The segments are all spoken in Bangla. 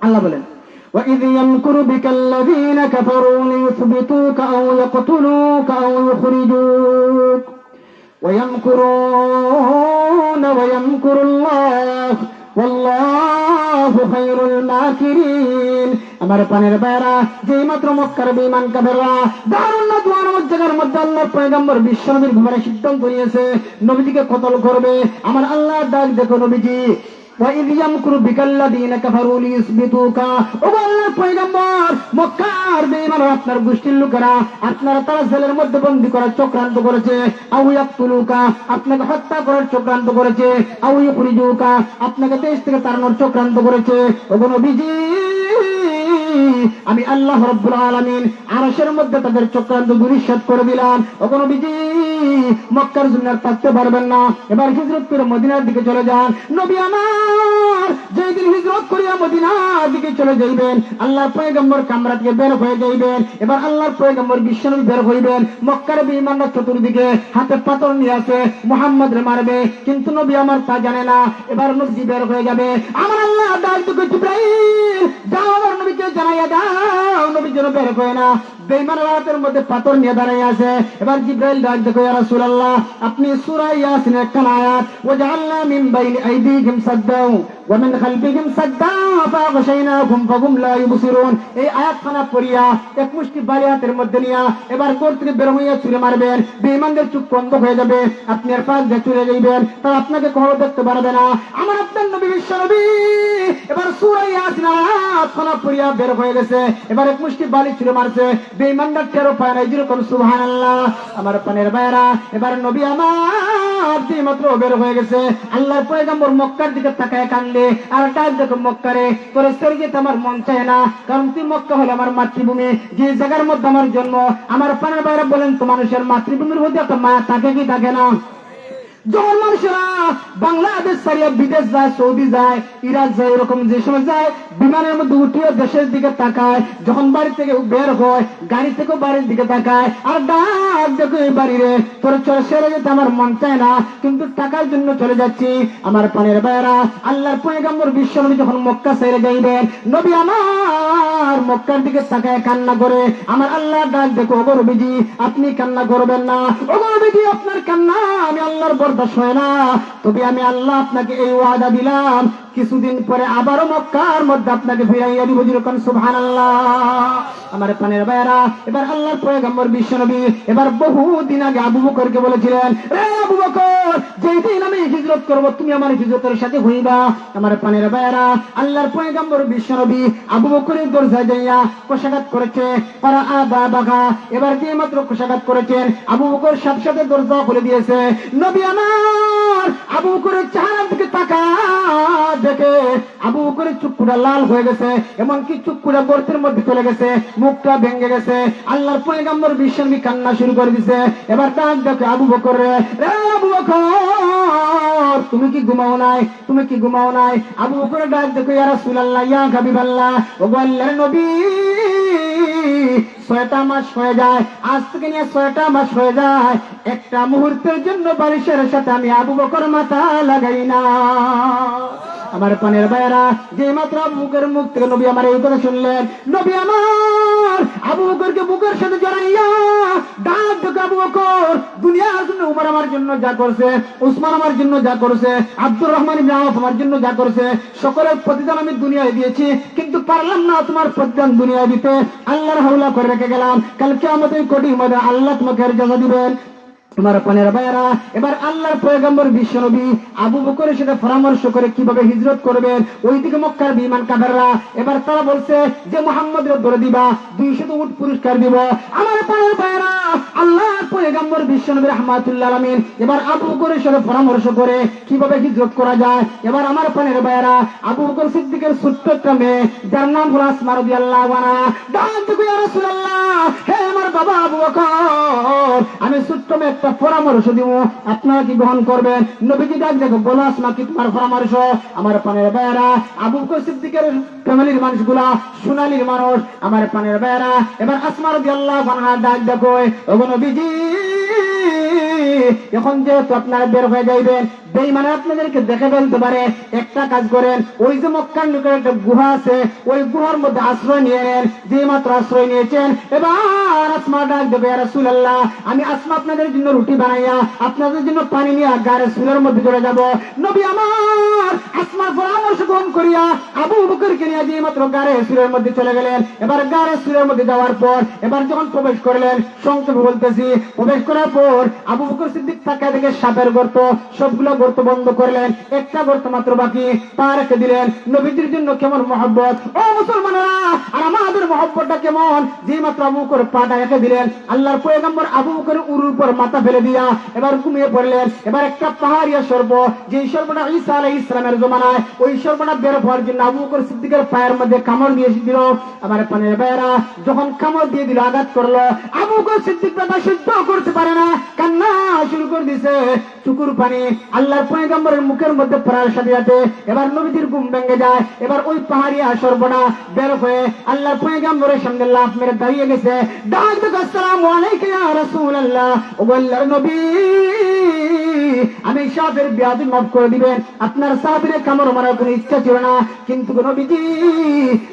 আল্লাহ বলেন وإذ يمكر بك الذين كفروا ليثبتوك أو يقتلوك أو يخرجوك ويمكرون ويمكر الله والله خير الماكرين আমার পানের বাইরা যেই মাত্র মক্কার বিমান কাফেররা দারুন না দুয়ার জায়গার মধ্যে আল্লাহর পয়গম্বর বিশ্বনবীর ঘুমারে সিদ্ধান্ত নিয়েছে নবীজিকে কতল করবে আমার আল্লাহ ডাক দেখো নবীজি وإذ يمكر بك الذين كفروا ليثبتوك ওগো আল্লাহর পয়গম্বর মক্কার বেঈমান আপনার গোষ্ঠীর লোকেরা আপনারা তারা জেলের মধ্যে বন্দী করার চক্রান্ত করেছে আউ ইয়াকতুলুকা আপনাকে হত্যা করার চক্রান্ত করেছে আউ ইখরিজুকা আপনাকে দেশ থেকে তাড়ানোর চক্রান্ত করেছে ওগো নবীজি আমি আল্লাহ রব্বুল আলামিন আরশের মধ্যে তাদের চক্রান্ত দুরিশ্বাদ করে দিলাম ওগো নবীজি মক্কার জন্য থাকতে পারবেন না। এবার হিজরত করে মদিনার দিকে চলে যান। নবী আমার যেদিন হিজরত করিয়া মদিনার দিকে চলে যাইবেন, আল্লাহর পয়গম্বর কামরা থেকে বের হয়ে যাইবেন। এবার আল্লাহর পয়গম্বর বিশ্বনবী বের হইবেন। মক্কার বিমানরা চতুর্দিকে হাতে পাথর নিয়ে আছে মোহাম্মদ রে মারবে। কিন্তু নবী আমার তা জানে না। এবার নবী বের হয়ে যাবে। আমার আল্লাহ ডাক তো জিব্রাইল? যাও আমার নবীকে জানাইয়া দাও। নবী যেন বের হয় না। বেইমান রাতের মধ্যে পাথর নিয়ে দাঁড়াই আছে। এবার জিব্রাইল ডাক দেখো, ইয়া রাসূলুল্লাহ, আপনি সূরা ইয়াসিন একখান আয়াত, ওয়াজআলনা মিন বাইনি আইদিহিম সাদ্দাও ওয়া মিন খালফিহিম সাদ্দা ফাগশাইনাহুম ফাহুম লা ইবসিরুন এই আয়াতখানা পড়িয়া এক মুষ্টি বালি হাতের মধ্যে নিয়া এবার গোর থেকে বের হইয়া ছুঁড়ে মারবেন। বেইমানদের চুপ বন্ধ হয়ে যাবে। আপনি আর পাশ দিয়ে চলে যাইবেন। তারা আপনাকে কখনো দেখতে পারবে না। আমার আপনার এবার সূরা ইয়াসিন আয়াতখানা পড়িয়া বের হয়ে গেছে। এবার এক মুষ্টি বালি মারছে। টেরো পায় না যেরকম আমার পানের বাইরা এবার নবী আমার মাত্র বের হয়ে গেছে। পয়গম্বর মক্কার দিকে তাকায় কানলে আর ডাক দেখো মক্কারে যেতে আমার মন চায় না। কারণ তুই মক্কা হলো আমার মাতৃভূমি। যে জায়গার মধ্যে আমার জন্ম, আমার পানের বাইরা বলেন তো মানুষের মাতৃভূমির মধ্যে একটা মা থাকে কি থাকে না? যখন মানুষেরা বাংলাদেশ ছাড়িয়া বিদেশ যায়, সৌদি যায়, ইরাক যায়, এরকম যে সময় যায়, বিমানের মধ্যে উঠিয়ে দেশের দিকে তাকায়, যখন বাড়ি থেকে বের হয়, গাড়ি থেকেও বাড়ির দিকে তাকায়, আর ডাক দেখো এই বাড়িরে, তোর চলে সেরে যেতে আমার মন চায় না, কিন্তু টাকার জন্য চলে যাচ্ছি, আমার পানের বাইরা আল্লাহর পয়গাম্বর বিশ্বনবী যখন মক্কা ছেড়ে যাইবেন, নবী আমার মক্কার দিকে তাকায় কান্না করে, আমার আল্লাহ ডাক দেখো, ওগো নবীজি, আপনি কান্না করবেন না, ওগো নবীজি, আপনার কান্না আমি আল্লাহর বরদাস্ত হয় না। তবে আমি আল্লাহ আপনাকে এই ওয়াদা দিলাম। কিছুদিন পরে আবারও মক্কার মধ্যে আপনাকে ফিরাইয়া দিব যেরকম সুবহান আমার পানের বাইরা এবার আল্লাহর পয়গম্বর বিশ্বনবী এবার বহু দিন আগে আবু বকরকে বলেছিলেন, রে আবু বকর যেই দিন আমি হিজরত করব, তুমি আমার হিজরতের সাথে হইবা। আমার পানের বাইরা আল্লাহর পয়গম্বর বিশ্বনবী আবু বকরের দরজা যাইয়া কোষাঘাত করেছে পারা আবা বাঘা এবার যে মাত্র কোষাঘাত করেছেন। আবু বকর সাথে সাথে দরজা খুলে দিয়েছে, নবী আমার, আবু বকরের চেহারার দিকে তাকা দেখে আবু বকরের চুক্কুটা লাল হয়ে গেছে, এমনকি চুক্কুটা গর্তের মধ্যে চলে গেছে, মুখটা ভেঙে গেছে, আল্লাহর পয়গম্বর বিশ্বনবী কান্না শুরু করে দিছে। এবার ডাক দেখে আবু বকর রে আবু বকর, তুমি কি ঘুমাও নাই? তুমি কি ঘুমাও নাই? আবু বকর ডাক দেখো, ইয়া রাসূলুল্লাহ, ইয়া হাবিবাল্লাহ ও আল্লাহর নবী, ছয়টা মাস হয়ে যায়, আজ থেকে নিয়ে ছয়টা মাস হয়ে যায়, একটা মুহূর্তের জন্য বারিশের সাথে আমি আবু বকর মাথা লাগাই না। আমার পানের বাইরা যে মাত্র বুকের মুখ থেকে নবী আমার এই কথা শুনলেন, নবী আমার আবু বকরকে বুকের সাথে জড়াইয়া ডাক আবু বকর, দুনিয়ার জন্য উমর আমার জন্য যা করছে, উসমান আমার জন্য যা করছে, আব্দুর রহমান ইবনে আওফ আমার জন্য যা করছে, সকলের প্রতিদান আমি দুনিয়ায় দিয়েছি, কিন্তু পারলাম না তোমার প্রতিদান দুনিয়ায় দিতে। আল্লাহর হাওলা করে রেখে গেলাম। কালকে আমাদের কোটি মধ্যে আল্লাহ তোমাকে জাযা দিবেন। তোমার পানের ভাইয়ারা এবার আল্লাহর পয়গম্বর বিশ্বনবী আবু বকরের সাথে পরামর্শ করে কীভাবে হিজরত করবেন, ওইদিকে মক্কার বিমান কাফেররা এবার তারা বলছে যে মোহাম্মদ ধরে দিবা, দুইশত উট পুরস্কার দিব। আমার পানের ভাইয়ারা আল্লাহর পয়গম্বর বিশ্বনবী রহমাতুল্লাহ আলামিন এবার আবু বকরের সাথে পরামর্শ করে কীভাবে হিজরত করা যায়। এবার আমার পানের ভাইয়ারা আবু বকর সিদ্দিকের একটা মেয়ে, যার নাম হলো আসমা আনহা। ডাক দেখো হে আমার বাবা আবু বকর, আমি ছোট্ট মেয়ে পরামর্শ দিব। আপনারা কি গ্রহণ করবেন? নবীজি ডাক দেখো গোলাস না কি তোমার পরামর্শ? আমার পানের বেড়া, আবু সিদ্দিকের ফ্যামিলির মানুষগুলা, সোনালির মানুষ, আমার পানের বেড়া। এবার আসমার আনহা ডাক দেখো, ওগো নবীজি, এখন যেহেতু আপনারা বের হয়ে যাইবেন বেঈমানে আপনাদেরকে দেখে ফেলতে পারে, একটা কাজ করেন, ওই যে মক্কার নিকটে একটা গুহা আছে, ওই গুহার মধ্যে আশ্রয় নিয়ে নেন যে মাত্র আশ্রয় নিয়েছেন, এবার আসমা ডাক দেবে রাসূলুল্লাহ, আমি আসমা আপনাদের জন্য রুটি বানাইয়া, আপনাদের জন্য পানি নিয়ে গাড়ে সুলের মধ্যে চলে যাব। নবী আমার আসমার পরামর্শ গ্রহণ করিয়া আবু বকরকে নিয়ে যে মাত্র গাড়ে সুলের মধ্যে চলে গেলেন, এবার গাড়ে সুলের মধ্যে যাওয়ার পর, এবার যখন প্রবেশ করলেন, সংক্ষেপে বলতেছি, প্রবেশ করার পর আবু বকর সিদ্দিক তাকা থেকে সাপের গর্ত, সবগুলো গর্ত বন্ধ করলেন, একটা গর্ত মাত্র বাকি তা রেখে দিলেন। নবীজির জন্য কেমন মহব্বত? ও মুসলমানেরা, আর আমাদের মহব্বতটা কেমন? যে মাত্র আবু বকর পাটা রেখে দিলেন, আল্লাহর পয়গম্বর আবু বকর উরুর উপর মাথা ফেলে দিয়া এবার ঘুমিয়ে পড়লেন। এবার একটা পাহাড়িয়া সর্ব যে সর্বটা ঈসা আলাই ইসলামের জমানায়, ওই সর্বটা বের হওয়ার জন্য আবু বকর সিদ্দিকের পায়ের মধ্যে কামড় দিয়ে দিল আমার পানের বেড়া যখন কামড় দিয়ে দিল, আঘাত করল, আবু বকর সিদ্দিক দাদা সহ্য করতে পারে না, কান্না শুরু করে দিছে। চুকুর পানি আল্লাহর পয়গম্বরের মুখের মধ্যে পড়ার সাথে সাথে এবার নবীজির ঘুম ভেঙে যায়। এবার ওই পাহাড়িয়া সর্বনা বের হয়ে আল্লাহর পয়গম্বরের সামনে লাফ মেরে দাঁড়িয়ে গেছে। ডাক আসসালামু আলাইকা ইয়া রাসূলুল্লাহ। ও আল্লাহর নবী, আমি সাহেবের বিয়াদি মাফ করে দিবেন। আপনার সাহেবের কামড় মারার কোনো ইচ্ছা ছিল না। কিন্তু নবীজি,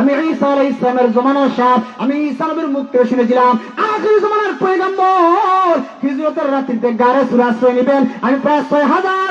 আমি ঈসা আলাইহিস সালামের জমানার সাহেব আমি ঈসা নবীর মুখ থেকে শুনেছিলাম আখির জমানার পয়গম্বর হিজরতের রাত্রিতে গারে সুরে আশ্রয় নেবেন। আমি প্রায় ছয় হাজার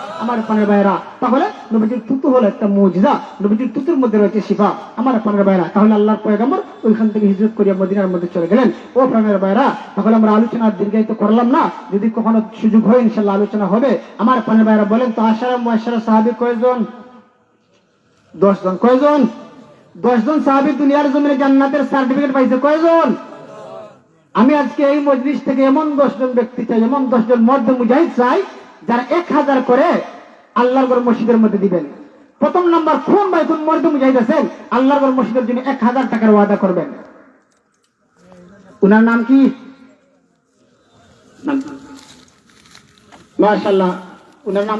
আমার পানের বাইরা। তাহলে নবীজির তুতু হলো একটা মুজিজা। নবীজির তুতুর মধ্যে রয়েছে শিফা। আমার পানের বাইরা। তাহলে আল্লাহর পয়গম্বর ওইখান থেকে হিজরত করিয়া মদিনার মধ্যে চলে গেলেন। ও প্রাণের বাইরা, তাহলে আমরা আলোচনা দীর্ঘায়িত করলাম না। যদি কখনো সুযোগ হয়, ইনশাল্লাহ আলোচনা হবে। আমার পানের বাইরা বলেন তো, আশারা মহাশারা সাহাবি কয়জন? দশজন কয়জন? দশজন সাহাবি দুনিয়ার জমিনে জান্নাতের সার্টিফিকেট পাইছে কয়জন? আমি আজকে এই মজলিস থেকে এমন দশজন ব্যক্তি চাই, এমন দশজন মর্দ মুজাহিদ চাই যারা এক হাজার করে আল্লাহর গড় মসজিদের মধ্যে দিবেন। প্রথম নাম্বার কোন ভাই মরদুম যাইতেছেন আল্লাহর গড় মসজিদের জন্য এক হাজার টাকার ওয়াদা করবেন। উনার নাম কি? মাশাল্লাহ উনার নাম